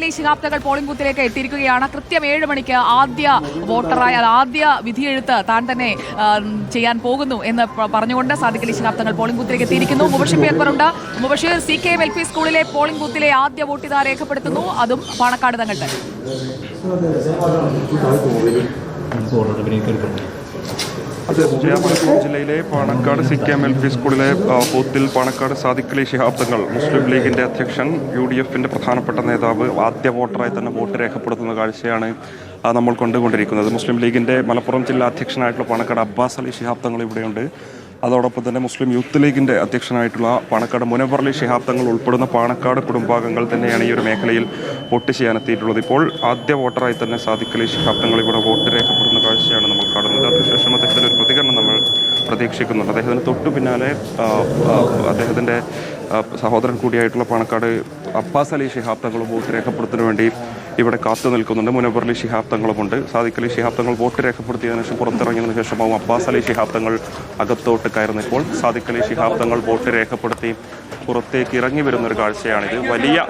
Ali Shihab polling ബൂത്തിലേക്ക് എത്തിയിരിക്കുകയാണ്. കൃത്യം ഏഴ് മണിക്ക് ആദ്യ വോട്ടറായ ആദ്യ വിധിയെഴുത്ത് താൻ തന്നെ ചെയ്യാൻ പോകുന്നു എന്ന് പറഞ്ഞുകൊണ്ട് സാദിഖ് അലി പോളിംഗ് ബൂത്തിലേക്ക് എത്തിയിരിക്കുന്നു. Mubashir അക്ബറുണ്ട് Mubashi C K M L P സ്കൂളിലെ പോളിംഗ് ബൂത്തിലെ ആദ്യ വോട്ട് ഇതാ രേഖപ്പെടുത്തുന്നു. അതും പാണക്കാട് സുജയ ജില്ലയിലെ Panakkad C K M L P സ്കൂളിലെ ബൂത്തിൽ പാണക്കാട് സാദിഖലി ശിഹാബ് തങ്ങൾ മുസ്ലിം ലീഗിന്റെ അധ്യക്ഷൻ യു ഡി എഫിന്റെ പ്രധാനപ്പെട്ട നേതാവ് ആദ്യ വോട്ടറായി തന്നെ വോട്ട് രേഖപ്പെടുത്തുന്ന കാഴ്ചയാണ് നമ്മൾ കണ്ടുകൊണ്ടിരിക്കുന്നത്. മുസ്ലിം ലീഗിന്റെ മലപ്പുറം ജില്ലാ അധ്യക്ഷനായിട്ടുള്ള പാണക്കാട് അബ്ബാസ് അലി ശിഹാബ് തങ്ങൾ ഇവിടെയുണ്ട്. അതോടൊപ്പം തന്നെ മുസ്ലിം യൂത്ത് ലീഗിന്റെ അധ്യക്ഷനായിട്ടുള്ള പാണക്കാട് മുനവർലി ശിഹാബ് തങ്ങൾ ഉൾപ്പെടുന്ന പാണക്കാട് കുടുംബാംഗങ്ങൾ തന്നെയാണ് ഈ ഒരു മേഖലയിൽ വോട്ട് ചെയ്യാനെത്തിയിട്ടുള്ളത്. ഇപ്പോൾ ആദ്യ വോട്ടറായി തന്നെ സാദിഖ് അലി ശിഹാബ് തങ്ങൾ ഇവിടെ വോട്ട് രേഖപ്പെടുന്ന കാഴ്ചയാണ് നമ്മൾ കാണുന്നത് അതിനുശേഷം അദ്ദേഹത്തിന്റെ ഒരു പ്രതികരണം നമ്മൾ പ്രതീക്ഷിക്കുന്നുണ്ട്. അദ്ദേഹത്തിന് തൊട്ടു പിന്നാലെ അദ്ദേഹത്തിന്റെ സഹോദരൻ കൂടിയായിട്ടുള്ള പണക്കാട് അബ്ബാസ് അലി ശിഹാബ് തങ്ങൾ വോട്ട് രേഖപ്പെടുത്തുന്നതിന് വേണ്ടി ഇവിടെ കാത്തു നിൽക്കുന്നുണ്ട്. മുനവർ അലി ശിഹാബ് തങ്ങളുമുണ്ട്. സാദിഖ് അലി ശിഹാബ് തങ്ങൾ വോട്ട് രേഖപ്പെടുത്തിയതിനു ശേഷം പുറത്തിറങ്ങിയതിനു ശേഷമാവും അബ്ബാസ് അലി ശിഹാബ് തങ്ങൾ അകത്തോട്ട് കയറുന്നപ്പോൾ. സാദിഖ് അലി ശിഹാബ് തങ്ങൾ വോട്ട് രേഖപ്പെടുത്തി പുറത്തേക്ക് ഇറങ്ങി വരുന്ന ഒരു കാഴ്ചയാണിത്. വലിയ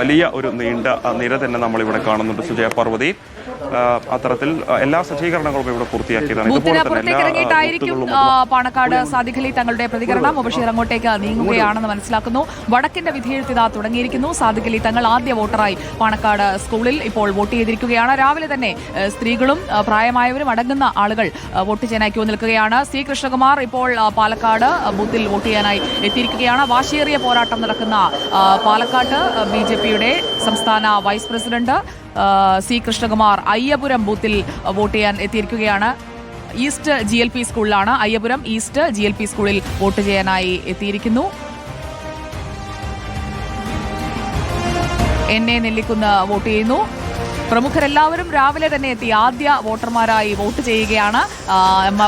വലിയ ഒരു നീണ്ട നിര തന്നെ നമ്മളിവിടെ കാണുന്നുണ്ട്. സുജയ പാർവതി അത്തരത്തിൽ എല്ലാ സജ്ജീകരണങ്ങളും ഇവിടെ പൂർത്തിയാക്കിയതാണ്. പാണക്കാട് സാദിഖലി തങ്ങളുടെ പ്രതികരണം. മുബഷീർ അങ്ങോട്ടേക്ക് നീങ്ങുകയാണെന്ന് മനസ്സിലാക്കുന്നു. വടക്കിന്റെ വിധിയെഴുത്ത് ഇതാ തുടങ്ങിയിരിക്കുന്നു. സാദിഖലി തങ്ങൾ ആദ്യ വോട്ടറായി പാണക്കാട് സ്കൂളിൽ ഇപ്പോൾ വോട്ട് ചെയ്തിരിക്കുകയാണ്. രാവിലെ തന്നെ സ്ത്രീകളും പ്രായമായവരും അടങ്ങുന്ന ആളുകൾ വോട്ട് ചെയ്യാനായി ക്യൂ നിൽക്കുകയാണ്. സി കൃഷ്ണകുമാർ ഇപ്പോൾ പാലക്കാട് ബൂത്തിൽ വോട്ട് ചെയ്യാനായി എത്തിയിരിക്കുകയാണ്. വാശിയേറിയ പോരാട്ടം നടക്കുന്ന പാലക്കാട്ട് ബി ജെ പിയുടെ സംസ്ഥാന vice president C Krishnakumar Ayyapuram ബൂത്തിൽ വോട്ട് ചെയ്യാൻ എത്തിയിരിക്കുകയാണ്. ഈസ്റ്റ് ജി എൽ പി സ്കൂളിലാണ് Ayyapuram. East G L P സ്കൂളിൽ വോട്ട് ചെയ്യാനായി എത്തിയിരിക്കുന്നു. എൻ എ നെല്ലിക്കുന്ന് വോട്ട് ചെയ്യുന്നു. പ്രമുഖരെല്ലാവരും രാവിലെ തന്നെ എത്തി. ആദ്യ വോട്ടർമാരായി വോട്ട് ചെയ്യുകയാണ്.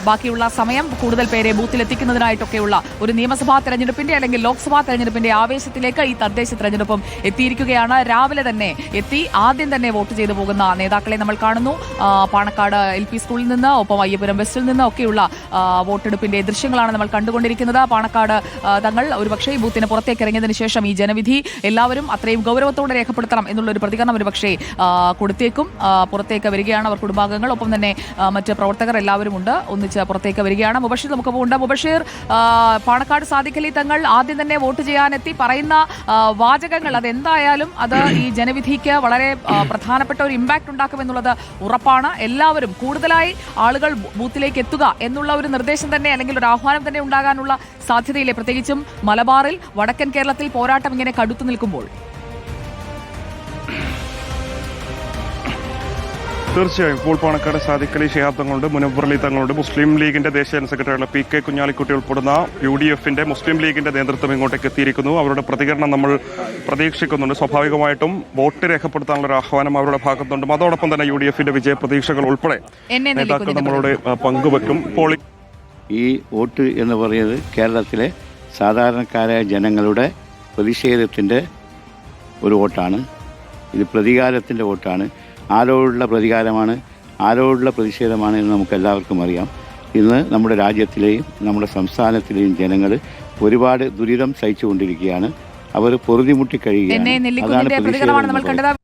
ബാക്കിയുള്ള സമയം കൂടുതൽ പേരെ ബൂത്തിലെത്തിക്കുന്നതിനായിട്ടൊക്കെയുള്ള ഒരു നിയമസഭാ തെരഞ്ഞെടുപ്പിന്റെ അല്ലെങ്കിൽ ലോക്സഭാ തെരഞ്ഞെടുപ്പിന്റെ ആവേശത്തിലേക്ക് ഈ തദ്ദേശ തെരഞ്ഞെടുപ്പും എത്തിയിരിക്കുകയാണ്. രാവിലെ തന്നെ എത്തി ആദ്യം തന്നെ വോട്ട് ചെയ്തു പോകുന്ന നേതാക്കളെ നമ്മൾ കാണുന്നു. പാണക്കാട് എൽ പി സ്കൂളിൽ നിന്ന് ഒപ്പം അയ്യപുരം വെസ്റ്റിൽ നിന്ന് ഒക്കെയുള്ള വോട്ടെടുപ്പിന്റെ ദൃശ്യങ്ങളാണ് നമ്മൾ കണ്ടുകൊണ്ടിരിക്കുന്നത്. പാണക്കാട് തങ്ങൾ ഒരുപക്ഷെ ഈ ബൂത്തിന് പുറത്തേക്ക് ഇറങ്ങിയതിനു ശേഷം ഈ ജനവിധി എല്ലാവരും അത്രയും ഗൗരവത്തോടെ രേഖപ്പെടുത്തണം എന്നുള്ള ഒരു പ്രതികരണം ഒരുപക്ഷെ ആ, കൊടുത്തേക്കും ആ, പുറത്തേക്ക് വരികയാണ് അവർ കുടുംബാംഗങ്ങൾ. ഒപ്പം തന്നെ മറ്റ് പ്രവർത്തകർ എല്ലാവരും ഉണ്ട്. ഒന്നിച്ച് പുറത്തേക്ക് വരികയാണ്. മുബഷീർ നമുക്ക് ഉണ്ട്. മുബഷീർ പാണക്കാട് സാധിക്കലി തങ്ങൾ ആദ്യം തന്നെ വോട്ട് ചെയ്യാനെത്തി. പറയുന്ന വാചകങ്ങൾ അതെന്തായാലും അത് ഈ ജനവിധിക്ക് വളരെ പ്രധാനപ്പെട്ട ഒരു ഇമ്പാക്ട് ഉണ്ടാക്കുമെന്നുള്ളത് ഉറപ്പാണ്. എല്ലാവരും കൂടുതലായി ആളുകൾ ബൂത്തിലേക്ക് എത്തുക എന്നുള്ള ഒരു നിർദ്ദേശം തന്നെ അല്ലെങ്കിൽ ഒരു ആഹ്വാനം തന്നെ ഉണ്ടാകാനുള്ള സാധ്യതയില്ലേ പ്രത്യേകിച്ചും മലബാറിൽ വടക്കൻ കേരളത്തിൽ പോരാട്ടം ഇങ്ങനെ കടുത്തു നിൽക്കുമ്പോൾ. തീർച്ചയായും ഇപ്പോൾ പാണക്കാട് സാദിഖലി ഷിഹാബ് തങ്ങളുടെ അലി തങ്ങളുണ്ട്. മുസ്ലിം ലീഗിന്റെ ദേശീയ ജനറൽ സെക്രട്ടറിയുള്ള പി കെ കുഞ്ഞാലിക്കുട്ടി ഉൾപ്പെടുന്ന യു ഡി എഫിന്റെ മുസ്ലിം ലീഗിന്റെ നേതൃത്വം ഇങ്ങോട്ടേക്ക് എത്തിയിരിക്കുന്നു. അവരുടെ പ്രതികരണം നമ്മൾ പ്രതീക്ഷിക്കുന്നുണ്ട്. സ്വാഭാവികമായിട്ടും വോട്ട് രേഖപ്പെടുത്താനുള്ള ഒരു ആഹ്വാനം അവരുടെ ഭാഗത്തുണ്ട്. അതോടൊപ്പം തന്നെ യു ഡി എഫിന്റെ വിജയ പ്രതീക്ഷകൾ ഉൾപ്പെടെ നേതാക്കൾ നമ്മളോട് പങ്കുവെക്കും. പോളി ഈ വോട്ട് എന്ന് പറയുന്നത് കേരളത്തിലെ സാധാരണക്കാരായ ജനങ്ങളുടെ പ്രതിഷേധത്തിന്റെ ഒരു വോട്ടാണ്. ഇത് പ്രതികാരത്തിന്റെ വോട്ടാണ്. ആരോടുള്ള പ്രതികാരമാണ് ആരോടുള്ള പ്രതിഷേധമാണ് എന്ന് നമുക്ക് എല്ലാവർക്കും അറിയാം. ഇന്ന് നമ്മുടെ രാജ്യത്തിലെയും നമ്മുടെ സംസ്ഥാനത്തിലെയും ജനങ്ങൾ ഒരുപാട് ദുരിതം സഹിച്ചുകൊണ്ടിരിക്കുകയാണ്. അവർ പൊറുതിമുട്ടി അതാണ് പ്രതിഷേധം കണ്ടത്.